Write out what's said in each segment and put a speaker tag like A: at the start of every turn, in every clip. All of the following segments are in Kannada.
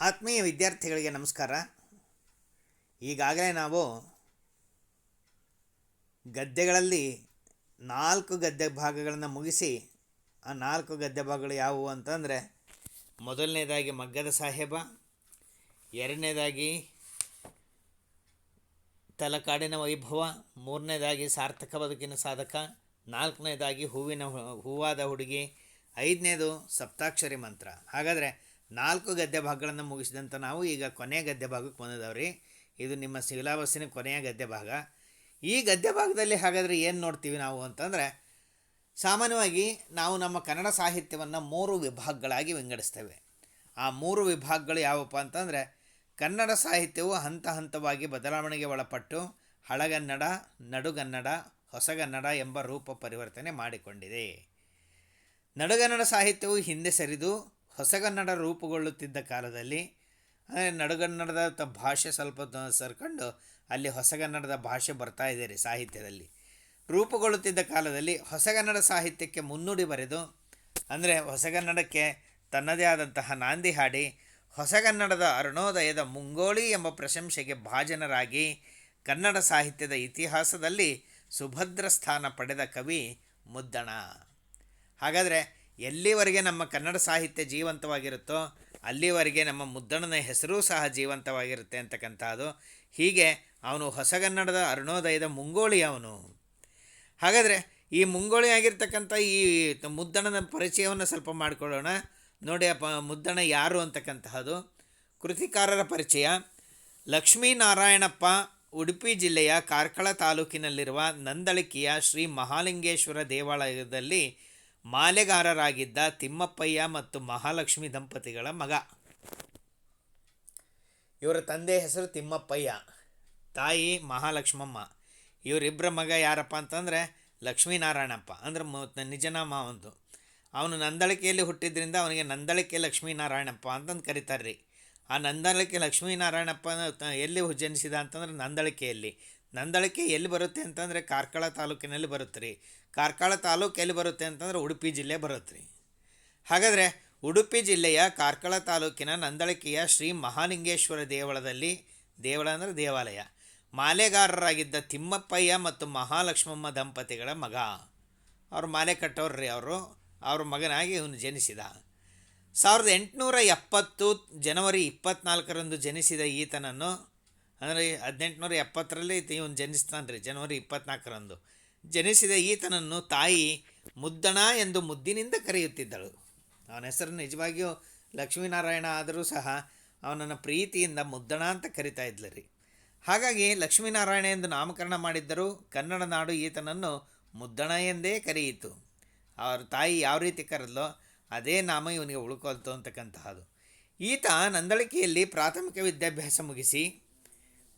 A: ಆತ್ಮೀಯ ವಿದ್ಯಾರ್ಥಿಗಳಿಗೆ ನಮಸ್ಕಾರ. ಈಗಾಗಲೇ ನಾವು ಗದ್ದೆಗಳಲ್ಲಿ ನಾಲ್ಕು ಗದ್ದೆ ಭಾಗಗಳನ್ನು ಮುಗಿಸಿ, ಆ ನಾಲ್ಕು ಗದ್ದೆ ಭಾಗಗಳು ಯಾವುವು ಅಂತಂದರೆ, ಮೊದಲನೇದಾಗಿ ಮಗ್ಗದ ಸಾಹೇಬ, ಎರಡನೇದಾಗಿ ತಲಕಾಡಿನ ವೈಭವ, ಮೂರನೇದಾಗಿ ಸಾರ್ಥಕ ಬದುಕಿನ ಸಾಧಕ, ನಾಲ್ಕನೇದಾಗಿ ಹೂವಿನ ಹೂವಾದ ಹುಡುಗಿ, ಐದನೇದು ಸಪ್ತಾಕ್ಷರಿ ಮಂತ್ರ. ಹಾಗಾದರೆ ನಾಲ್ಕು ಗದ್ಯ ಭಾಗಗಳನ್ನು ಮುಗಿಸಿದಂಥ ನಾವು ಈಗ ಕೊನೆಯ ಗದ್ಯ ಭಾಗಕ್ಕೆ ಬಂದಿದ್ದಾವ್ರಿ ಇದು ನಿಮ್ಮ ಸಿಲಾಬಸ್ಸಿನ ಕೊನೆಯ ಗದ್ಯ ಭಾಗ. ಈ ಗದ್ಯ ಭಾಗದಲ್ಲಿ ಹಾಗಾದರೆ ಏನು ನೋಡ್ತೀವಿ ನಾವು ಅಂತಂದರೆ, ಸಾಮಾನ್ಯವಾಗಿ ನಾವು ನಮ್ಮ ಕನ್ನಡ ಸಾಹಿತ್ಯವನ್ನು ಮೂರು ವಿಭಾಗಗಳಾಗಿ ವಿಂಗಡಿಸ್ತೇವೆ. ಆ ಮೂರು ವಿಭಾಗಗಳು ಯಾವಪ್ಪ ಅಂತಂದರೆ, ಕನ್ನಡ ಸಾಹಿತ್ಯವು ಹಂತ ಹಂತವಾಗಿ ಬದಲಾವಣೆಗೆ ಒಳಪಟ್ಟು ಹಳಗನ್ನಡ, ನಡುಗನ್ನಡ, ಹೊಸಗನ್ನಡ ಎಂಬ ರೂಪ ಪರಿವರ್ತನೆ ಮಾಡಿಕೊಂಡಿದೆ. ನಡುಗನ್ನಡ ಸಾಹಿತ್ಯವು ಹಿಂದೆ ಸರಿದು ಹೊಸಗನ್ನಡ ರೂಪುಗೊಳ್ಳುತ್ತಿದ್ದ ಕಾಲದಲ್ಲಿ, ಅಂದರೆ ನಡುಗನ್ನಡದ ತ- ಭಾಷೆ ಸ್ವಲ್ಪ ಸರ್ಕೊಂಡು ಅಲ್ಲಿ ಹೊಸಗನ್ನಡದ ಭಾಷೆ ಬರ್ತಾ ಇದೆ ರೀ ಸಾಹಿತ್ಯದಲ್ಲಿ. ರೂಪುಗೊಳ್ಳುತ್ತಿದ್ದ ಕಾಲದಲ್ಲಿ ಹೊಸಗನ್ನಡ ಸಾಹಿತ್ಯಕ್ಕೆ ಮುನ್ನುಡಿ ಬರೆದು, ಅಂದರೆ ಹೊಸಗನ್ನಡಕ್ಕೆ ತನ್ನದೇ ಆದಂತಹ ನಾಂದಿ ಹಾಡಿ, ಹೊಸಗನ್ನಡದ ಅರುಣೋದಯದ ಮುಂಗೋಳಿ ಎಂಬ ಪ್ರಶಂಸೆಗೆ ಭಾಜನರಾಗಿ ಕನ್ನಡ ಸಾಹಿತ್ಯದ ಇತಿಹಾಸದಲ್ಲಿ ಸುಭದ್ರ ಸ್ಥಾನ ಪಡೆದ ಕವಿ ಮುದ್ದಣ. ಹಾಗಾದರೆ ಎಲ್ಲಿವರೆಗೆ ನಮ್ಮ ಕನ್ನಡ ಸಾಹಿತ್ಯ ಜೀವಂತವಾಗಿರುತ್ತೋ ಅಲ್ಲಿವರೆಗೆ ನಮ್ಮ ಮುದ್ದಣನ ಹೆಸರೂ ಸಹ ಜೀವಂತವಾಗಿರುತ್ತೆ ಅಂತಕ್ಕಂಥದ್ದು. ಹೀಗೆ ಅವನು ಹೊಸಗನ್ನಡದ ಅರುಣೋದಯದ ಮುಂಗೋಳಿ ಅವನು. ಹಾಗಾದರೆ ಈ ಮುಂಗೋಳಿ ಆಗಿರ್ತಕ್ಕಂಥ ಈ ಮುದ್ದಣನ ಪರಿಚಯವನ್ನು ಸ್ವಲ್ಪ ಮಾಡಿಕೊಳ್ಳೋಣ. ನೋಡಿ ಅಪ್ಪ, ಮುದ್ದಣ ಯಾರು ಅಂತಕ್ಕಂತಹದ್ದು. ಕೃತಿಕಾರರ ಪರಿಚಯ. ಲಕ್ಷ್ಮೀನಾರಾಯಣಪ್ಪ, ಉಡುಪಿ ಜಿಲ್ಲೆಯ ಕಾರ್ಕಳ ತಾಲೂಕಿನಲ್ಲಿರುವ ನಂದಳಿಕೆಯ ಶ್ರೀ ಮಹಾಲಿಂಗೇಶ್ವರ ದೇವಾಲಯದಲ್ಲಿ ಮಾಲೆಗಾರರಾಗಿದ್ದ ತಿಮ್ಮಪ್ಪಯ್ಯ ಮತ್ತು ಮಹಾಲಕ್ಷ್ಮಿ ದಂಪತಿಗಳ ಮಗ. ಇವರ ತಂದೆ ಹೆಸರು ತಿಮ್ಮಪ್ಪಯ್ಯ, ತಾಯಿ ಮಹಾಲಕ್ಷ್ಮಮ್ಮ. ಇವರಿಬ್ಬರ ಮಗ ಯಾರಪ್ಪ ಅಂತಂದರೆ ಲಕ್ಷ್ಮೀನಾರಾಯಣಪ್ಪ, ಅಂದ್ರೆ ನಿಜನಾಮ ಅವನದು ಅವನು ನಂದಳಿಕೆಯಲ್ಲಿ ಹುಟ್ಟಿದ್ರಿಂದ ಅವನಿಗೆ ನಂದಳಿಕೆ ಲಕ್ಷ್ಮೀನಾರಾಯಣಪ್ಪ ಅಂತಂದು ಕರೀತಾರೆ ರೀ ಆ ನಂದಳಿಕೆ ಲಕ್ಷ್ಮೀನಾರಾಯಣಪ್ಪ ಎಲ್ಲಿ ಜನಿಸಿದ ಅಂತಂದ್ರೆ ನಂದಳಿಕೆಯಲ್ಲಿ. ನಂದಳಿಕೆ ಎಲ್ಲಿ ಬರುತ್ತೆ ಅಂತಂದರೆ ಕಾರ್ಕಳ ತಾಲೂಕಿನಲ್ಲಿ ಬರುತ್ತೆ ರೀ. ಕಾರ್ಕಳ ತಾಲೂಕು ಎಲ್ಲಿ ಬರುತ್ತೆ ಅಂತಂದರೆ ಉಡುಪಿ ಜಿಲ್ಲೆ ಬರುತ್ತೆ ರೀ. ಹಾಗಾದರೆ ಉಡುಪಿ ಜಿಲ್ಲೆಯ ಕಾರ್ಕಳ ತಾಲೂಕಿನ ನಂದಳಿಕೆಯ ಶ್ರೀ ಮಹಾಲಿಂಗೇಶ್ವರ ದೇವಳದಲ್ಲಿ, ದೇವಳ ಅಂದರೆ ದೇವಾಲಯ, ಮಾಲೆಗಾರರಾಗಿದ್ದ ತಿಮ್ಮಪ್ಪಯ್ಯ ಮತ್ತು ಮಹಾಲಕ್ಷ್ಮಮ್ಮ ದಂಪತಿಗಳ ಮಗ. ಅವರು ಮಾಲೆ ಕಟ್ಟೋರ್ರಿ ಅವರು. ಅವ್ರ ಮಗನಾಗಿ ಇವನು ಜನಿಸಿದ. ಸಾವಿರದ ಎಂಟುನೂರ ಎಪ್ಪತ್ತು ಜನವರಿ ಇಪ್ಪತ್ನಾಲ್ಕರಂದು ಜನಿಸಿದ ಈತನನ್ನು ಅಂದರೆ ಹದಿನೆಂಟುನೂರ ಎಪ್ಪತ್ತರಲ್ಲಿ ಇವನು ಜನಿಸ್ತಾನೆ ರೀ, ಜನವರಿ ಇಪ್ಪತ್ನಾಲ್ಕರಂದು. ಜನಿಸಿದ ಈತನನ್ನು ತಾಯಿ ಮುದ್ದಣ ಎಂದು ಮುದ್ದಿನಿಂದ ಕರೆಯುತ್ತಿದ್ದಳು. ಅವನ ಹೆಸರು ನಿಜವಾಗಿಯೂ ಲಕ್ಷ್ಮೀನಾರಾಯಣ ಆದರೂ ಸಹ ಅವನನ್ನು ಪ್ರೀತಿಯಿಂದ ಮುದ್ದಣ ಅಂತ ಕರಿತಾ ಇದ್ಲು ರೀ. ಹಾಗಾಗಿ ಲಕ್ಷ್ಮೀನಾರಾಯಣ ಎಂದು ನಾಮಕರಣ ಮಾಡಿದ್ದರು ಕನ್ನಡ ನಾಡು ಈತನನ್ನು ಮುದ್ದಣ ಎಂದೇ ಕರೆಯಿತು. ಅವ್ರ ತಾಯಿ ಯಾವ ರೀತಿ ಕರೆದ್ಲೋ ಅದೇ ನಾಮ ಇವನಿಗೆ ಉಳ್ಕೊಳ್ತು ಅಂತಕ್ಕಂತಹದು. ಈತ ನಂದಳಿಕೆಯಲ್ಲಿ ಪ್ರಾಥಮಿಕ ವಿದ್ಯಾಭ್ಯಾಸ ಮುಗಿಸಿ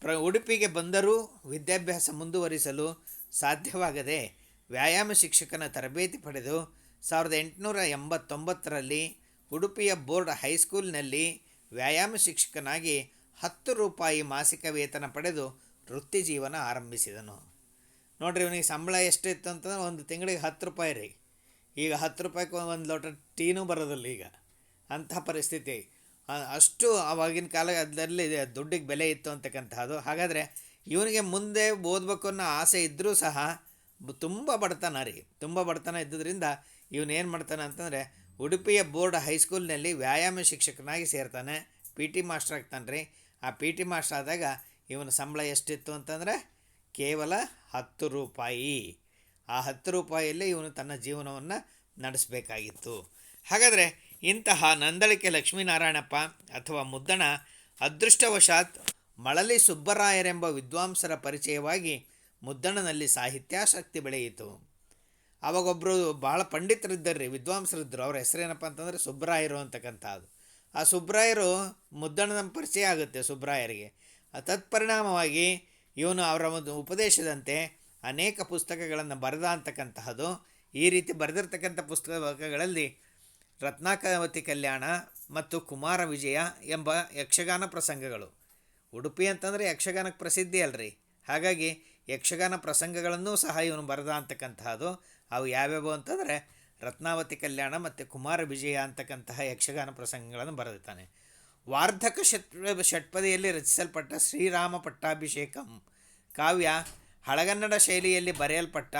A: ಪ್ರ ಉಡುಪಿಗೆ ಬಂದರೂ ವಿದ್ಯಾಭ್ಯಾಸ ಮುಂದುವರಿಸಲು ಸಾಧ್ಯವಾಗದೆ ವ್ಯಾಯಾಮ ಶಿಕ್ಷಕನ ತರಬೇತಿ ಪಡೆದು ಸಾವಿರದ ಎಂಟುನೂರ ಎಂಬತ್ತೊಂಬತ್ತರಲ್ಲಿ ಉಡುಪಿಯ ಬೋರ್ಡ್ ಹೈಸ್ಕೂಲ್ನಲ್ಲಿ ವ್ಯಾಯಾಮ ಶಿಕ್ಷಕನಾಗಿ ಹತ್ತು ರೂಪಾಯಿ ಮಾಸಿಕ ವೇತನ ಪಡೆದು ವೃತ್ತಿ ಜೀವನ ಆರಂಭಿಸಿದನು. ನೋಡಿರಿ ಇವನಿಗೆ ಸಂಬಳ ಎಷ್ಟಿತ್ತು ಅಂತಂದ್ರೆ ಒಂದು ತಿಂಗಳಿಗೆ ಹತ್ತು ರೂಪಾಯಿ ರೀ. ಈಗ ಹತ್ತು ರೂಪಾಯಿಗೆ ಒಂದು ಲೋಟ ಟೀನೂ ಬರೋದಿಲ್ಲ ಈಗ. ಅಂಥ ಪರಿಸ್ಥಿತಿ. ಅಷ್ಟು ಆವಾಗಿನ ಕಾಲದಲ್ಲಿ ದುಡ್ಡಿಗೆ ಬೆಲೆ ಇತ್ತು ಅಂತಕ್ಕಂಥದ್ದು ಹಾಗಾದರೆ ಇವನಿಗೆ ಮುಂದೆ ಓದಬೇಕು ಅನ್ನೋ ಆಸೆ ಇದ್ದರೂ ಸಹ ತುಂಬ ಬಡತನ ರೀ. ತುಂಬ ಬಡತನ ಇದ್ದುದರಿಂದ ಇವನೇನು ಮಾಡ್ತಾನೆ ಅಂತಂದರೆ ಉಡುಪಿಯ ಬೋರ್ಡ್ ಹೈಸ್ಕೂಲ್ನಲ್ಲಿ ವ್ಯಾಯಾಮ ಶಿಕ್ಷಕನಾಗಿ ಸೇರ್ತಾನೆ. ಪಿ ಟಿ ಮಾಸ್ಟರ್ ಆಗ್ತಾನೆ ರೀ. ಆ ಪಿ ಟಿ ಮಾಸ್ಟರ್ ಆದಾಗ ಇವನ ಸಂಬಳ ಎಷ್ಟಿತ್ತು ಅಂತಂದರೆ ಕೇವಲ ಹತ್ತು ರೂಪಾಯಿ. ಆ ಹತ್ತು ರೂಪಾಯಿಯಲ್ಲಿ ಇವನು ತನ್ನ ಜೀವನವನ್ನು ನಡೆಸಬೇಕಾಗಿತ್ತು. ಹಾಗಾದರೆ ಇಂತಹ ನಂದಳಿಕೆ ಲಕ್ಷ್ಮೀನಾರಾಯಣಪ್ಪ ಅಥವಾ ಮುದ್ದಣ ಅದೃಷ್ಟವಶಾತ್ ಮಳಲಿ ಸುಬ್ಬರಾಯರೆಂಬ ವಿದ್ವಾಂಸರ ಪರಿಚಯವಾಗಿ ಮುದ್ದಣನಲ್ಲಿ ಸಾಹಿತ್ಯಾಸಕ್ತಿ ಬೆಳೆಯಿತು. ಅವಾಗೊಬ್ಬರು ಭಾಳ ಪಂಡಿತರಿದ್ದರು ರೀ ವಿದ್ವಾಂಸರಿದ್ದರು ಅವ್ರ ಹೆಸರೇನಪ್ಪ ಅಂತಂದರೆ ಸುಬ್ರಾಯರು ಅಂತಕ್ಕಂಥದ್ದು ಆ ಸುಬ್ರಾಯರು ಮುದ್ದಣನ ಪರಿಚಯ ಆಗುತ್ತೆ ಸುಬ್ರಾಯರಿಗೆ ತತ್ಪರಿಣಾಮವಾಗಿ ಇವನು ಅವರ ಒಂದು ಉಪದೇಶದಂತೆ ಅನೇಕ ಪುಸ್ತಕಗಳನ್ನು ಬರೆದ ಅಂತಕ್ಕಂತಹದ್ದು. ಈ ರೀತಿ ಬರೆದಿರ್ತಕ್ಕಂಥ ಪುಸ್ತಕಗಳಲ್ಲಿ ರತ್ನಾಕವತಿ ಕಲ್ಯಾಣ ಮತ್ತು ಕುಮಾರ ವಿಜಯ ಎಂಬ ಯಕ್ಷಗಾನ ಪ್ರಸಂಗಗಳು. ಉಡುಪಿ ಅಂತಂದರೆ ಯಕ್ಷಗಾನಕ್ಕೆ ಪ್ರಸಿದ್ಧಿ ಅಲ್ರಿ. ಹಾಗಾಗಿ ಯಕ್ಷಗಾನ ಪ್ರಸಂಗಗಳನ್ನೂ ಸಹ ಇವನು ಬರೆದ ಅಂತಕ್ಕಂತಹದ್ದು ಅವು ಯಾವ್ಯಾವು ಅಂತಂದರೆ ರತ್ನಾವತಿ ಕಲ್ಯಾಣ ಮತ್ತು ಕುಮಾರ ವಿಜಯ ಅಂತಕ್ಕಂತಹ ಯಕ್ಷಗಾನ ಪ್ರಸಂಗಗಳನ್ನು ಬರೆದಿದ್ದಾನೆ. ವಾರ್ಧಕ ಷಟ್ ಷಟ್ಪದಿಯಲ್ಲಿ ರಚಿಸಲ್ಪಟ್ಟ ಶ್ರೀರಾಮ ಪಟ್ಟಾಭಿಷೇಕಂ. ಕಾವ್ಯ ಹಳಗನ್ನಡ ಶೈಲಿಯಲ್ಲಿ ಬರೆಯಲ್ಪಟ್ಟ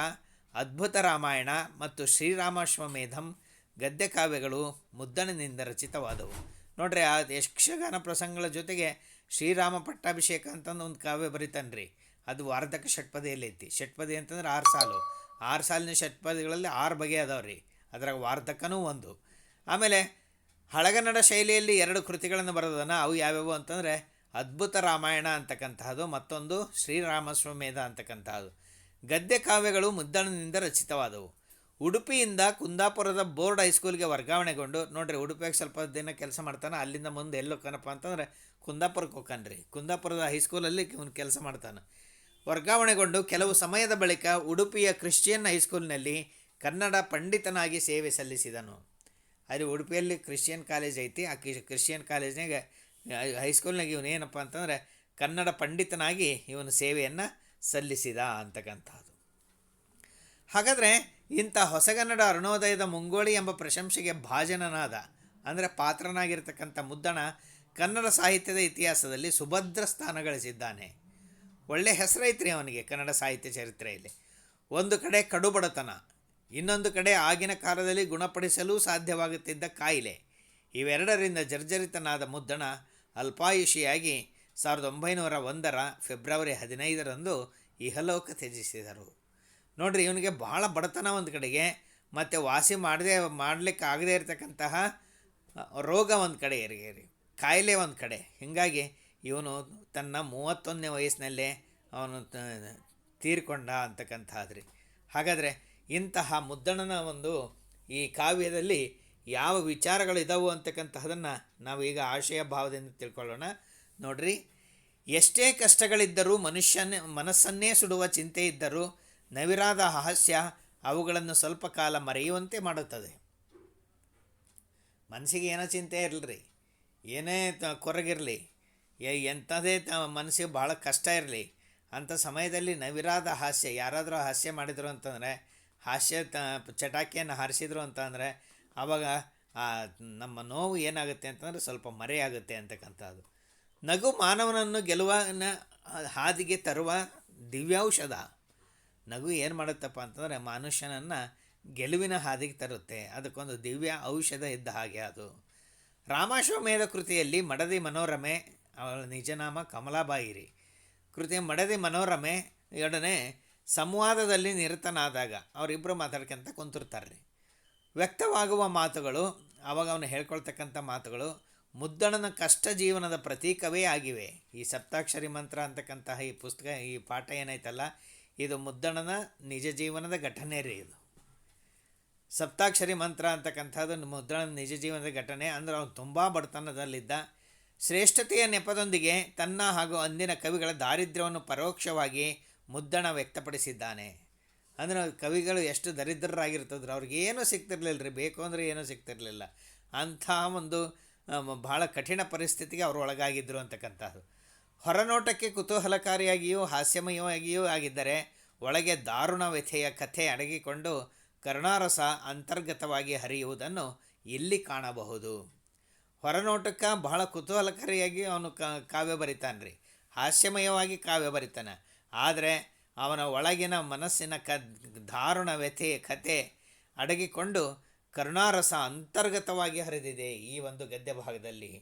A: ಅದ್ಭುತ ರಾಮಾಯಣ ಮತ್ತು ಶ್ರೀರಾಮಾಶ್ವಮೇಧಂ ಗದ್ಯ ಕಾವ್ಯಗಳು ಮುದ್ದಣನಿಂದ ರಚಿತವಾದವು. ನೋಡ್ರಿ, ಆ ಯಕ್ಷಗಾನ ಪ್ರಸಂಗಗಳ ಜೊತೆಗೆ ಶ್ರೀರಾಮ ಪಟ್ಟಾಭಿಷೇಕ ಅಂತಂದು ಒಂದು ಕಾವ್ಯ ಬರೀತಾನ್ರಿ. ಅದು ವಾರ್ಧಕ ಷಟ್ಪದಿಯಲ್ಲಿ ಐತಿ ಷಟ್ಪದಿ ಅಂತಂದ್ರೆ ಆರು ಸಾಲು. ಆರು ಸಾಲಿನ ಷಟ್ಪದಿಗಳಲ್ಲಿ ಆರು ಬಗೆ ಅದಾವೆ ರೀ ಅದ್ರಾಗ ವಾರ್ಧಕನೂ ಒಂದು. ಆಮೇಲೆ ಹಳಗನ್ನಡ ಶೈಲಿಯಲ್ಲಿ ಎರಡು ಕೃತಿಗಳನ್ನು ಬರೆದನ ಅವು ಯಾವ್ಯಾವು ಅಂತಂದರೆ ಅದ್ಭುತ ರಾಮಾಯಣ ಅಂತಕ್ಕಂತಹದ್ದು, ಮತ್ತೊಂದು ಶ್ರೀರಾಮಸ್ವಮೇಧ ಅಂತಕ್ಕಂತಹದ್ದು. ಗದ್ಯ ಕಾವ್ಯಗಳು ಮುದ್ದಣನಿಂದ ರಚಿತವಾದವು. ಉಡುಪಿಯಿಂದ ಕುಂದಾಪುರದ ಬೋರ್ಡ್ ಹೈಸ್ಕೂಲ್ಗೆ ವರ್ಗಾವಣೆಗೊಂಡು, ನೋಡ್ರಿ ಉಡುಪಿಯಾಗ ಸ್ವಲ್ಪ ದಿನ ಕೆಲಸ ಮಾಡ್ತಾನೆ ಅಲ್ಲಿಂದ ಮುಂದೆ ಎಲ್ಲಿ ಹೋಗ್ಕನಪ್ಪ ಅಂತಂದರೆ ಕುಂದಾಪುರಕ್ಕೆ ಹೋಗ್ಕನ್ರಿ ಕುಂದಾಪುರದ ಹೈಸ್ಕೂಲಲ್ಲಿ ಇವನು ಕೆಲಸ ಮಾಡ್ತಾನೆ. ವರ್ಗಾವಣೆಗೊಂಡು ಕೆಲವು ಸಮಯದ ಬಳಿಕ ಉಡುಪಿಯ ಕ್ರಿಶ್ಚಿಯನ್ ಹೈಸ್ಕೂಲ್ನಲ್ಲಿ ಕನ್ನಡ ಪಂಡಿತನಾಗಿ ಸೇವೆ ಸಲ್ಲಿಸಿದನು. ಅಲ್ಲಿ ಉಡುಪಿಯಲ್ಲಿ ಕ್ರಿಶ್ಚಿಯನ್ ಕಾಲೇಜ್ ಐತಿ. ಆ ಕ್ರಿಶ್ಚಿಯನ್ ಕಾಲೇಜ್ನಾಗ ಹೈಸ್ಕೂಲ್ನಾಗ ಇವನು ಏನಪ್ಪ ಅಂತಂದರೆ ಕನ್ನಡ ಪಂಡಿತನಾಗಿ ಇವನು ಸೇವೆಯನ್ನು ಸಲ್ಲಿಸಿದ ಅಂತಕ್ಕಂಥದ್ದು. ಹಾಗಾದರೆ ಇಂಥ ಹೊಸಗನ್ನಡ ಅರುಣೋದಯದ ಮುಂಗೋಳಿ ಎಂಬ ಪ್ರಶಂಸೆಗೆ ಭಾಜನನಾದ, ಅಂದರೆ ಪಾತ್ರನಾಗಿರ್ತಕ್ಕಂಥ ಮುದ್ದಣ ಕನ್ನಡ ಸಾಹಿತ್ಯದ ಇತಿಹಾಸದಲ್ಲಿ ಸುಭದ್ರ ಸ್ಥಾನ ಗಳಿಸಿದ್ದಾನೆ. ಒಳ್ಳೆ ಹೆಸರೈತ್ರಿ ಅವನಿಗೆ ಕನ್ನಡ ಸಾಹಿತ್ಯ ಚರಿತ್ರೆಯಲ್ಲಿ. ಒಂದು ಕಡೆ ಕಡುಬಡತನ, ಇನ್ನೊಂದು ಕಡೆ ಆಗಿನ ಕಾಲದಲ್ಲಿ ಗುಣಪಡಿಸಲು ಸಾಧ್ಯವಾಗುತ್ತಿದ್ದ ಕಾಯಿಲೆ. ಇವೆರಡರಿಂದ ಜರ್ಜರಿತನಾದ ಮುದ್ದಣ ಅಲ್ಪಾಯುಷಿಯಾಗಿ ಸಾವಿರದ ಒಂಬೈನೂರ ಒಂದರ ಫೆಬ್ರವರಿ ಹದಿನೈದರಂದು ಇಹಲೋಕ ತ್ಯಜಿಸಿದರು. ನೋಡ್ರಿ, ಇವನಿಗೆ ಭಾಳ ಬಡತನ ಒಂದು ಕಡೆಗೆ, ಮತ್ತು ವಾಸಿ ಮಾಡದೆ ಮಾಡಲಿಕ್ಕೆ ಆಗದೇ ಇರತಕ್ಕಂತಹ ರೋಗ ಒಂದು ಕಡೆ ಇರಿಗೆ ಕಾಯಿಲೆ ಒಂದು ಕಡೆ. ಹೀಗಾಗಿ ಇವನು ತನ್ನ ಮೂವತ್ತೊಂದನೇ ವಯಸ್ಸಿನಲ್ಲೇ ಅವನು ತೀರಿಕೊಂಡ ಅಂತಕ್ಕಂಥದ್ರಿ. ಹಾಗಾದರೆ ಇಂತಹ ಮುದ್ದಣನ ಒಂದು ಈ ಕಾವ್ಯದಲ್ಲಿ ಯಾವ ವಿಚಾರಗಳು ಇದಾವು ಅಂತಕ್ಕಂತಹದನ್ನು ಈಗ ಆಶಯ ಭಾವದಿಂದ ತಿಳ್ಕೊಳ್ಳೋಣ. ನೋಡ್ರಿ, ಎಷ್ಟೇ ಕಷ್ಟಗಳಿದ್ದರೂ ಮನುಷ್ಯನೇ, ಮನಸ್ಸನ್ನೇ ಸುಡುವ ಚಿಂತೆ ಇದ್ದರೂ ನವಿರಾದ ಹಾಸ್ಯ ಅವುಗಳನ್ನು ಸ್ವಲ್ಪ ಕಾಲ ಮರೆಯುವಂತೆ ಮಾಡುತ್ತದೆ. ಮನಸ್ಸಿಗೆ ಏನೋ ಚಿಂತೆ ಇರಲಿ, ಏನೇ ಕೊರಗಿರಲಿ ಎಂಥದೇ ಮನಸ್ಸಿಗೆ ಭಾಳ ಕಷ್ಟ ಇರಲಿ, ಅಂಥ ಸಮಯದಲ್ಲಿ ನವಿರಾದ ಹಾಸ್ಯ, ಯಾರಾದರೂ ಹಾಸ್ಯ ಮಾಡಿದರು ಅಂತಂದರೆ, ಹಾಸ್ಯ ತ ಚಟಾಕಿಯನ್ನು ಹಾರಿಸಿದ್ರು ಅಂತಂದರೆ ಆವಾಗ ನಮ್ಮ ನೋವು ಏನಾಗುತ್ತೆ ಅಂತಂದರೆ ಸ್ವಲ್ಪ ಮರೆಯಾಗುತ್ತೆ ಅಂತಕ್ಕಂಥದ್ದು. ನಗು ಮಾನವನನ್ನು ಗೆಲುವನ ಹಾದಿಗೆ ತರುವ ದಿವ್ಯೌಷಧ. ನಗು ಏನು ಮಾಡುತ್ತಪ್ಪ ಅಂತಂದರೆ ಮನುಷ್ಯನನ್ನು ಗೆಲುವಿನ ಹಾದಿಗೆ ತರುತ್ತೆ. ಅದಕ್ಕೊಂದು ದಿವ್ಯ ಔಷಧ ಇದ್ದ ಹಾಗೆ ಅದು. ರಾಮಾಶ್ವಮೇಧ ಕೃತಿಯಲ್ಲಿ ಮಡದಿ ಮನೋರಮೆ, ಅವಳ ನಿಜನಾಮ ಕಮಲಾಬಾಯಿರಿ. ಕೃತಿಯ ಮಡದಿ ಮನೋರಮೆ ಎರಡನೇ, ಸಂವಾದದಲ್ಲಿ ನಿರತನಾದಾಗ ಅವರಿಬ್ಬರು ಮಾತಾಡ್ಕೊಂತ ಕುಂತಿರ್ತಾರೆ ರೀ ವ್ಯಕ್ತವಾಗುವ ಮಾತುಗಳು, ಅವಾಗ ಅವನು ಹೇಳ್ಕೊಳ್ತಕ್ಕಂಥ ಮಾತುಗಳು ಮುದ್ದಣನ ಕಷ್ಟ ಜೀವನದ ಪ್ರತೀಕವೇ ಆಗಿವೆ. ಈ ಸಪ್ತಾಕ್ಷರಿ ಮಂತ್ರ ಅಂತಕ್ಕಂತಹ ಈ ಪುಸ್ತಕ, ಈ ಪಾಠ ಏನೈತಲ್ಲ ಇದು ಮುದ್ದಣನ ನಿಜ ಜೀವನದ ಘಟನೆ ರೀ ಇದು. ಸಪ್ತಾಕ್ಷರಿ ಮಂತ್ರ ಅಂತಕ್ಕಂಥದ್ದು ಮುದ್ದಣನ ನಿಜ ಜೀವನದ ಘಟನೆ. ಅಂದರೆ ಅವನು ತುಂಬ ಬಡತನದಲ್ಲಿದ್ದ. ಶ್ರೇಷ್ಠತೆಯ ನೆಪದೊಂದಿಗೆ ತನ್ನ ಹಾಗೂ ಅಂದಿನ ಕವಿಗಳ ದಾರಿದ್ರ್ಯವನ್ನು ಪರೋಕ್ಷವಾಗಿ ಮುದ್ದಣ ವ್ಯಕ್ತಪಡಿಸಿದ್ದಾನೆ. ಅಂದರೆ ಕವಿಗಳು ಎಷ್ಟು ದರಿದ್ರರಾಗಿರ್ತದ್ರು, ಅವ್ರಿಗೇನೂ ಸಿಗ್ತಿರ್ಲಿಲ್ಲ ರೀ. ಬೇಕು ಅಂದರೆ ಏನೂ ಸಿಗ್ತಿರಲಿಲ್ಲ. ಅಂಥ ಒಂದು ಭಾಳ ಕಠಿಣ ಪರಿಸ್ಥಿತಿಗೆ ಅವರು ಒಳಗಾಗಿದ್ದರು ಅಂತಕ್ಕಂಥದ್ದು. ಹೊರನೋಟಕ್ಕೆ ಕುತೂಹಲಕಾರಿಯಾಗಿಯೂ ಹಾಸ್ಯಮಯವಾಗಿಯೂ ಆಗಿದ್ದರೆ ಒಳಗೆ ದಾರುಣ ವ್ಯಥೆಯ ಕಥೆ ಅಡಗಿಕೊಂಡು ಕರುಣಾರಸ ಅಂತರ್ಗತವಾಗಿ ಹರಿಯುವುದನ್ನು ಇಲ್ಲಿ ಕಾಣಬಹುದು. ಹೊರನೋಟಕ್ಕೆ ಬಹಳ ಕುತೂಹಲಕಾರಿಯಾಗಿ ಅವನು ಕಾವ್ಯ ಬರಿತಾನೆ ರೀ ಹಾಸ್ಯಮಯವಾಗಿ ಕಾವ್ಯ ಬರಿತಾನೆ. ಆದರೆ ಅವನ ಒಳಗಿನ ಮನಸ್ಸಿನ ಕ ದಾರುಣ ವ್ಯಥೆ ಕತೆ ಅಡಗಿಕೊಂಡು ಕರುಣಾರಸ ಅಂತರ್ಗತವಾಗಿ ಹರಿದಿದೆ ಈ ಒಂದು ಗದ್ಯ ಭಾಗದಲ್ಲಿ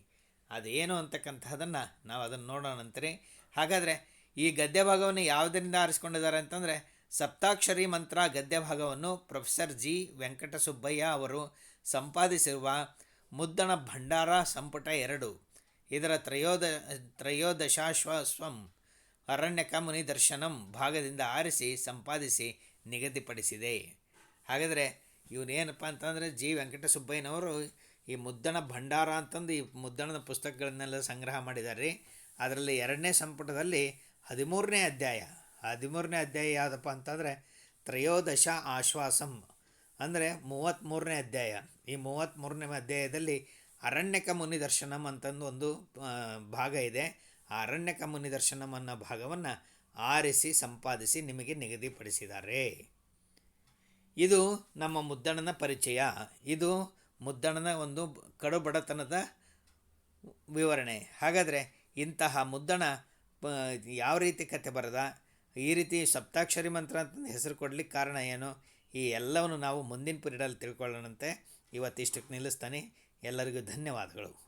A: ಅದೇನು ಅಂತಕ್ಕಂಥದ್ದನ್ನು ನಾವು ಅದನ್ನು ನೋಡೋಣಂತರಿ ಹಾಗಾದರೆ ಈ ಗದ್ಯ ಭಾಗವನ್ನು ಯಾವುದರಿಂದ ಆರಿಸ್ಕೊಂಡಿದ್ದಾರೆ ಅಂತಂದರೆ ಸಪ್ತಾಕ್ಷರಿ ಮಂತ್ರ ಗದ್ಯ ಭಾಗವನ್ನು ಪ್ರೊಫೆಸರ್ ಜಿ. ವೆಂಕಟಸುಬ್ಬಯ್ಯ ಅವರು ಸಂಪಾದಿಸಿರುವ ಮುದ್ದಣ ಭಂಡಾರ ಸಂಪುಟ ಎರಡು, ಇದರ ತ್ರಯೋದ, ತ್ರಯೋದಶಾಶ್ವಸ್ವಂ, ಅರಣ್ಯಕ ಮುನಿ ದರ್ಶನಂ ಭಾಗದಿಂದ ಆರಿಸಿ ಸಂಪಾದಿಸಿ ನಿಗದಿಪಡಿಸಿದೆ. ಹಾಗಾದರೆ ಇವನೇನಪ್ಪ ಅಂತಂದರೆ ಜಿ. ವೆಂಕಟಸುಬ್ಬಯ್ಯನವರು ಈ ಮುದ್ದಣ ಭಂಡಾರ ಅಂತಂದು ಈ ಮುದ್ದಣದ ಪುಸ್ತಕಗಳನ್ನೆಲ್ಲ ಸಂಗ್ರಹ ಮಾಡಿದ್ದಾರೆ. ರೀ ಅದರಲ್ಲಿ ಎರಡನೇ ಸಂಪುಟದಲ್ಲಿ ಹದಿಮೂರನೇ ಅಧ್ಯಾಯ. ಹದಿಮೂರನೇ ಅಧ್ಯಾಯ ಯಾವುದಪ್ಪ ಅಂತಂದರೆ, ತ್ರಯೋದಶ ಆಶ್ವಾಸಂ ಅಂದರೆ ಮೂವತ್ತ್ಮೂರನೇ ಅಧ್ಯಾಯ. ಈ ಮೂವತ್ತ್ಮೂರನೇ ಅಧ್ಯಾಯದಲ್ಲಿ ಅರಣ್ಯಕ ಮುನಿ ದರ್ಶನಂ ಅಂತಂದು ಒಂದು ಭಾಗ ಇದೆ. ಆ ಅರಣ್ಯಕ ಮುನಿ ದರ್ಶನಂ ಅನ್ನೋ ಭಾಗವನ್ನು ಆರಿಸಿ ಸಂಪಾದಿಸಿ ನಿಮಗೆ ನಿಗದಿಪಡಿಸಿದ್ದಾರೆ. ಇದು ನಮ್ಮ ಮುದ್ದಣನ ಪರಿಚಯ. ಇದು ಮುದ್ದಣನ ಒಂದು ಕಡು ಬಡತನದ ವಿವರಣೆ. ಹಾಗಾದರೆ ಇಂತಹ ಮುದ್ದಣ ಯಾವ ರೀತಿ ಕತೆ ಬರೆದ, ಈ ರೀತಿ ಸಪ್ತಾಕ್ಷರಿ ಮಂತ್ರ ಅಂತ ಹೆಸರು ಕೊಡಲಿಕ್ಕೆ ಕಾರಣ ಏನು, ಈ ಎಲ್ಲವನ್ನು ನಾವು ಮುಂದಿನ ಪೀರಿಯಡಲ್ಲಿ ತಿಳ್ಕೊಳ್ಳೋಣಂತೆ. ಇವತ್ತಿಷ್ಟಕ್ಕೆ ನಿಲ್ಲಿಸ್ತಾನೆ. ಎಲ್ಲರಿಗೂ ಧನ್ಯವಾದಗಳು.